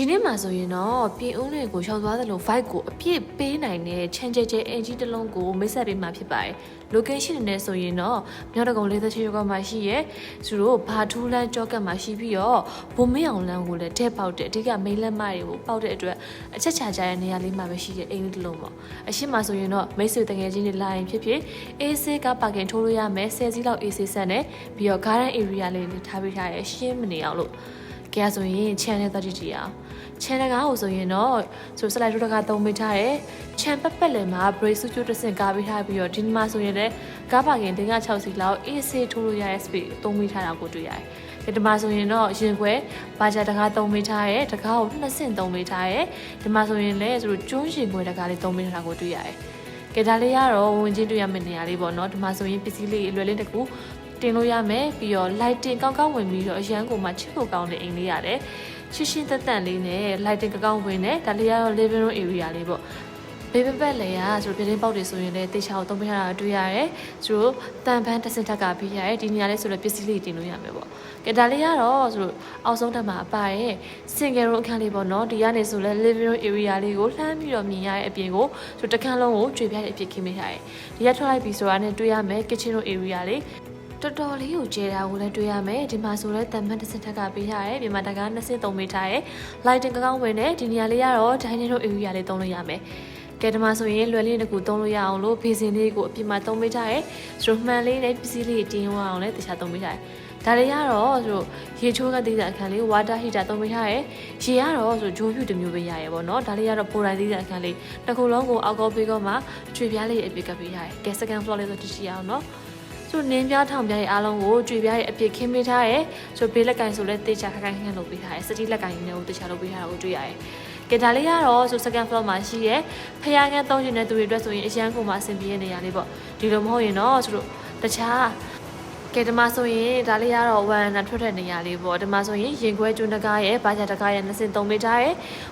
ဒီနေ့မှာဆိုရင်တော့ပြင်ဦးလွင်ကိုရှောက်သွားသလို vibe ကိုအပြည့်ပေးနိုင်တဲ့ချန်ကျဲကျဲအင်ဂျီတစ်လုံးကိုမိတ်ဆက်ပေးမှာဖြစ်ပါတယ်။ location နဲ့ဆိုရင်တော့မြောက်တကုံလေးသက်ချေရောကမှာရှိရဲသူတို့ဘာထူးလန်းကြောကတ်မှာရှိပြီးတော့ဘုံမင်းအောင်လန်းကိုလည်းတဲ့ပေါက်တဲ့အဓိကမိန်းလက်မတွေကိုပေါက်တဲ့အတွက်အချက်ချာကြတဲ့နေရာလေးမှာပဲရှိတဲ့အိမ်လေးတစ်လုံးပေါ့။အရှိမဆိုရင်တော့မိတ်ဆွေတငယ်ချင်းတွေလာရင်ဖြစ်ဖြစ်အေးဆေးကပါကင်ထိုးလို့ရမယ်ဆယ်စီးလောက်အေးဆေးဆန်နဲ့ပြီးတော့ garden area လေးတွေထားပေးထားရဲရှင်းမနေအောင်လို့ ကဲဆိုရင် channel 30တီအောင် channel ကားကိုဆိုရင်တော့ဆို slide တို့ကသုံးပေးထားတယ် channel ပတ်ပတ်လည်မှာ brace ကျိုးတစ်စင်ကားပေးထားပြီးတော့ဒီမှာဆိုရင်လည်းကားပါကင်တင်က6စီလောက် AC ထိုးလို့ရတဲ့ space သုံးပေးထားတာကိုတွေ့ရတယ်ဒီမှာဆိုရင်တော့ရင်ခွဲဘာဂျာတကားသုံးပေးထားရဲတကားကိုနှစ်ဆင့်သုံးပေးထားရဲဒီမှာဆိုရင်လည်းဆိုကျွန်းရင်ခွဲတကားလေးသုံးပေးထားတာကိုတွေ့ရတယ်ကဲဒါလေးကတော့ဝင်ချင်းတွေ့ရမယ့်နေရာလေးပေါ့နော်ဒီမှာဆိုရင်ပစ္စည်းလေးအလွယ်လေးတစ်ခု တင်လို့ရမယ်ပြီးတော့ lighting ကောင်းကောင်းဝင်ပြီးတော့အရန်ကိုမှချစ်ဖို့ကောင်းတဲ့အိမ်လေးရတယ်ရှင်းရှင်းသက်သက်လေးနဲ့ lighting ကောင်းကောင်းဝင်တယ်ဒါလေးကတော့ living room area လေးပေါ့ဘေးပပတ်လေရဆိုပြတင်းပေါက်တွေဆိုရင်လည်းတေချာကိုသုံးပေးထားတာတွေ့ရတယ်ဆိုတော့တန်ဖန်းတစ်စင်ထက်ကပြီးရတယ်ဒီနေရာလေးဆိုတော့ပစ္စည်းလေးတင်လို့ရမယ်ပေါ့ကဲဒါလေးကတော့ဆိုတော့အောက်ဆုံးထပ်မှာအပါရဲ့ single room အခန်းလေးပေါ့နော်ဒီကနေဆိုလဲ living room area လေးကိုလှမ်းပြီးတော့မြင်ရတဲ့အပြင်ကိုဆိုတော့တစ်ခန်းလုံးကိုကြွေပြတဲ့အပြင်ခင်းပေးထားတယ်ဒီကထွက်လိုက်ပြီးဆိုတာနဲ့တွေ့ရမယ် kitchen room area လေး တော်တော်လေးကိုကျဲတာကိုလည်းတွေ့ရမယ်ဒီမှာဆိုလဲတန်မတ်တစ်စက်ထက်ကပေးထားတယ်ပြင်မှာတကားနှစ်စက်သုံးပေးထားတယ် lighting ကောင်းဝင်တယ်ဒီနေရာလေးကတော့ dining room area လေးသုံးလို့ရမယ်ကဲဒီမှာဆိုရင်လွယ်လေးတစ်ခုသုံးလို့ရအောင်လို့ဖေးစင်လေးကိုအပြစ်မှာသုံးပေးထားတယ်ဆိုတော့မှန်လေးနဲ့ပစ္စည်းလေးတင်းဝအောင်လည်းတခြားသုံးပေးထားတယ်ဒါတွေကတော့ဆိုတော့ရေချိုးကတိတဲ့အခန်းလေး water heater သုံးပေးထားတယ်ရေကတော့ဆိုဂျိုးဖြူတစ်မျိုးပဲရရပေါ့နော်ဒါလေးကတော့ပိုတိုင်းသေးတဲ့အခန်းလေးတစ်ခုလုံးကိုအောက်ကောပေးကောမှချွေပြားလေးအပြစ်ကပ်ပေးထားတယ်ကဲ second floor လေးဆိုတရှိအောင်နော် ဆိုနင်းပြားထောင်ပြားရဲ့အားလုံးကိုကြွေပြားရဲ့အပြစ်ခင်းပေးထားရဲဆိုဘေးလက်ကင်ဆိုလဲတေချာခိုင်ခိုင်ခန့်လုပ်ပေးထားရဲစတိလက်ကင်နဲ့ကိုတေချာလုပ်ပေးထားတာကိုတွေ့ရရဲကဲဒါလေးကတော့ဆို second floor မှာရှိရဲဖျားကန်းသုံးချင်တဲ့သူတွေအတွက်ဆိုရင်အရန်ကိုမှအဆင်ပြေတဲ့နေရာလေးပေါ့ဒီလိုမဟုတ်ရင်တော့ဆိုတော့တခြား ကဲဒီမှာဆိုရင်ဒါလေးကတော့ဝမ်နာထွက်တဲ့နေရာလေးပေါ့ဒီမှာဆိုရင်ရင်ခွဲကျွန်းတကားရဲ့ဘာချာတကားရဲ့နှစ်စင်သုံးပေးထားရဲ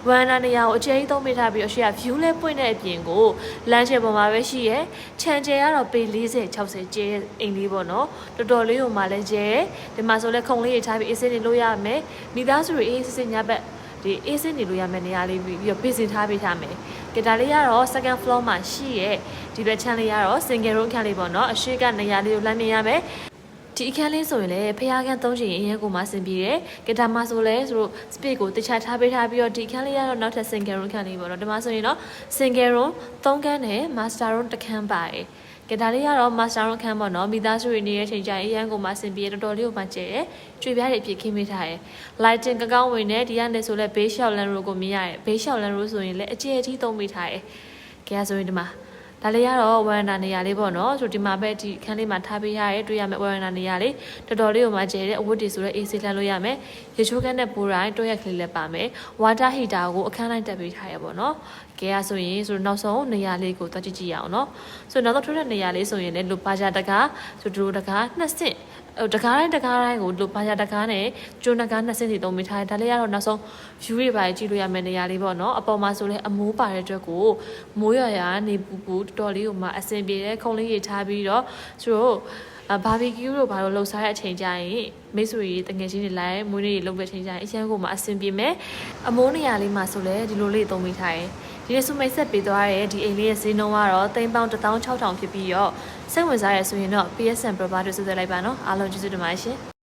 ဝမ်နာနေရာကိုအကျဉ်းသုံးပေးထားပြီးတော့ရှေ့က view လဲပွင့်တဲ့အပြင်ကိုလမ်းချေပေါ်မှာပဲရှိရဲခြံကျဲကတော့ပေ40 60ကျဲအိမ်လေးပေါ့နော်တော်တော်လေးဟိုမှာလဲကျဲဒီမှာဆိုလဲခုံလေးတွေထားပြီးအေးစင်းနေလို့ရမယ်မိသားစုတွေအေးစစ်စစ်ညဘက်ဒီအေးစင်းနေလို့ရမယ့်နေရာလေးပြီးတော့ပြင်ဆင်ထားပေးထားမယ်ကဒါလေးကတော့ second floor မှာရှိရဲဒီဘက်ချမ်းလေးကတော့ single room ခန်းလေးပေါ့နော်အရှိကနေရာလေးကိုလှမ်းမြင်ရမယ် ဒီအခန်းလေးဆိုရင်လည်းဖျားခန်းသုံးချင်အရင်ကိုမှဆင်ပြေတယ်။ကဒါမှဆိုလဲဆိုတော့ space ကိုတခြားထားပေးထားပြီးတော့ဒီအခန်းလေးကတော့နောက်ထပ် single room ခန်းလေးပေါ့နော်။ဒီမှာဆိုရင်တော့ single room 3ခန်းနဲ့ master room တစ်ခန်းပါတယ်။ကဒါလေးကတော့ master room ခန်းပေါ့နော်။မိသားစုတွေနေတဲ့ချိန်ကျရင်အရင်ကိုမှဆင်ပြေတော်တော်လေးကိုမှကျဲတယ်။ကြွေပြားတွေအပြည့်ခင်းပေးထားတယ်။ lighting ကောင်းဝင်နေဒီကနေဆိုလဲဘေးရှောက်လန်ရိုကိုမြင်ရတယ်။ဘေးရှောက်လန်ရိုဆိုရင်လည်းအကျယ်အကြီးသုံးပေးထားတယ်။ကဲဆိုရင်ဒီမှာ ဒါလေးကတော့ဝရန်နာနေရာလေးပေါ့နော်ဆိုဒီမှာပဲဒီခန်းလေးမှာထားပေးရရဲတွေ့ရမယ်ဝရန်နာနေရာလေးတော်တော်လေးကိုမှကျဲတဲ့အဝတ်တွေဆိုတော့ AC လှမ်းလို့ရမယ်ရေချိုးခန်းနဲ့ပိုးတိုင်းတွဲရက်ကလေးလည်းပါမယ်ဝါတာဟီတာကိုအခန်းလိုက်တက်ပေးထားရပေါ့နော်ကဲရဆိုရင်ဆိုနောက်ဆုံးနေရာလေးကိုတွက်ကြည့်ကြည့်ရအောင်နော်ဆိုနောက်ဆုံးထွက်တဲ့နေရာလေးဆိုရင်လည်းလူပါကြတကားဆိုဒူတကားနှစ်ဆင့်ဟို တကားတိုင်းတကားတိုင်းကိုလို့ဘာသာတကားနဲ့ကျွန်းတကားနှစ်ဆင့်စီသုံးမိထားတယ်ဒါလေးကတော့နောက်ဆုံး view တွေပါကြည့်လို့ရမယ့်နေရာလေးပေါ့နော်အပေါ်မှာဆိုလဲအမိုးပါတဲ့အတွက်ကိုမိုးရွာရွာနေပူပူတော်တော်လေးကိုမှအဆင်ပြေတဲ့ခုံလေးတွေထားပြီးတော့သူတို့ဘာဘီကျူးတို့ဘာလို့လှုပ်ရှားတဲ့အချိန်ကျရင်မိတ်ဆွေတွေတငယ်ချင်းတွေလိုက်မွေးနေ့တွေလှုပ်တဲ့အချိန်ကျရင်အရန်ကိုမှအဆင်ပြေမယ်အမိုးနေရာလေးမှာဆိုလဲဒီလိုလေးသုံးမိထားတယ် ဒီနေ့စုမိတ်ဆက်ပေးသွားတဲ့ဒီအိမ်လေးရဲ့ဈေးနှုန်းကတော့သိန်းပေါင်း16000ဖြစ်ပြီးတော့စိတ်ဝင်စားရဆိုရင်တော့ PSN Provider ဆွဆွဲလိုက်ပါနော်အားလုံးကျေးဇူးတင်ပါတယ်ရှင်